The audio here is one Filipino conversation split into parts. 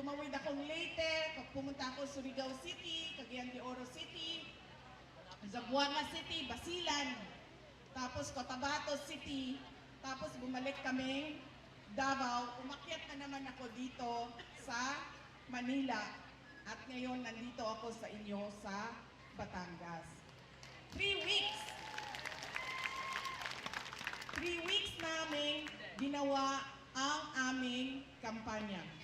tumawid akong Leyte, pag pumunta ako Surigao City, Cagayan de Oro City, Zamboanga City, Basilan, tapos Cotabato City, tapos bumalik kami Davao, umakyat na naman ako dito sa Manila at ngayon nandito ako sa inyo sa Batangas. Three weeks! Three weeks namin ginawa ang aming kampanya.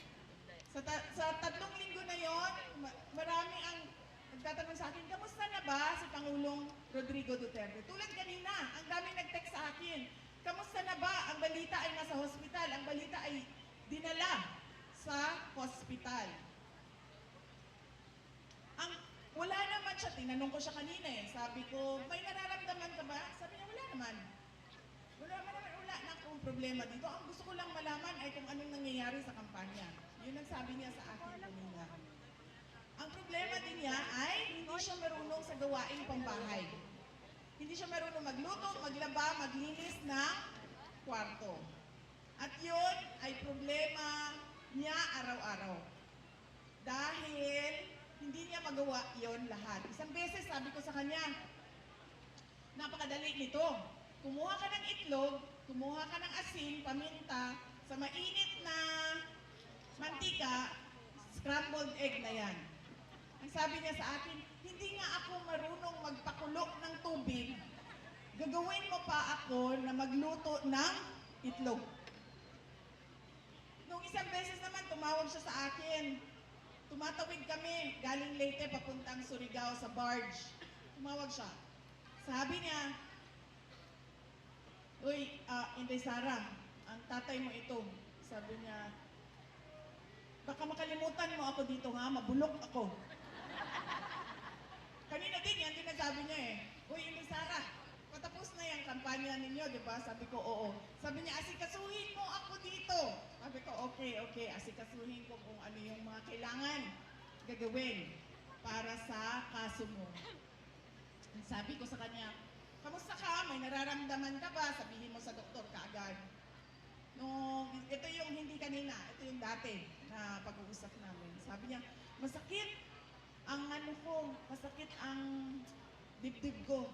Sa, ta- sa tatlong linggo na yon, ma- marami ang nagtatanong sa akin, kamusta na ba si Pangulong Rodrigo Duterte? Tulad kanina, ang dami nag-text sa akin, kamusta na ba? Ang balita ay nasa hospital, ang balita ay dinala sa hospital. Ang wala naman siya, tinanong ko siya kanina eh. Sabi ko, may nararamdaman ka ba? Sabi niya, wala naman. Wala naman, wala na akong problema dito. Ang gusto ko lang malaman ay kung anong nangyayari sa kampanya. Yun ang sabi niya sa akin kanina. Ang problema din niya ay hindi siya marunong sa gawaing pambahay. Hindi siya marunong magluto, maglaba, maglinis ng kwarto. At yun ay problema niya araw-araw. Dahil hindi niya magawa yon lahat. Isang beses sabi ko sa kanya, napakadali nito. Kumuha ka ng itlog, kumuha ka ng asin, paminta, sa mainit na scrambled egg na yan. Ang sabi niya sa akin, hindi nga ako marunong magpakulo ng tubig, gagawin mo pa ako na magluto ng itlog. Nung isang beses naman, tumawag siya sa akin. Tumatawid kami, galing Leyte, papuntang Surigao sa barge. Tumawag siya. Sabi niya, Uy, ah, Inday Sara, ang tatay mo ito. Sabi niya, baka makalimutan mo ako dito ha, mabulok ako. Kanina din yan, din sabi niya eh. Uy, Inday Sara, patapos na yung kampanya ninyo, di ba? Sabi ko, oo. Sabi niya, asikasuhin mo ako dito. Sabi ko, okay, okay, asikasuhin ko kung ano yung mga kailangan gagawin para sa kaso mo. Sabi ko sa kanya, kamusta ka? May nararamdaman ka ba? Sabihin mo sa doktor kaagad. Nung, ito yung hindi kanina, ito yung dati na pag-uusap namin. Sabi niya, masakit ang ano ko, masakit ang dibdib ko.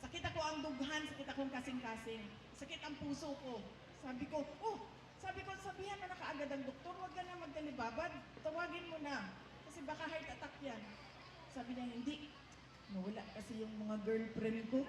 Sakit ako ang dughan, sakit akong kasing-kasing. Sakit ang puso ko. Sabi ko, oh, sabi ko, sabihan na kaagad ang doktor, huwag ka na magdalibabad. Tawagin mo na. Kasi baka heart attack yan. Sabi niya, hindi. Nawala kasi yung mga girlfriend ko.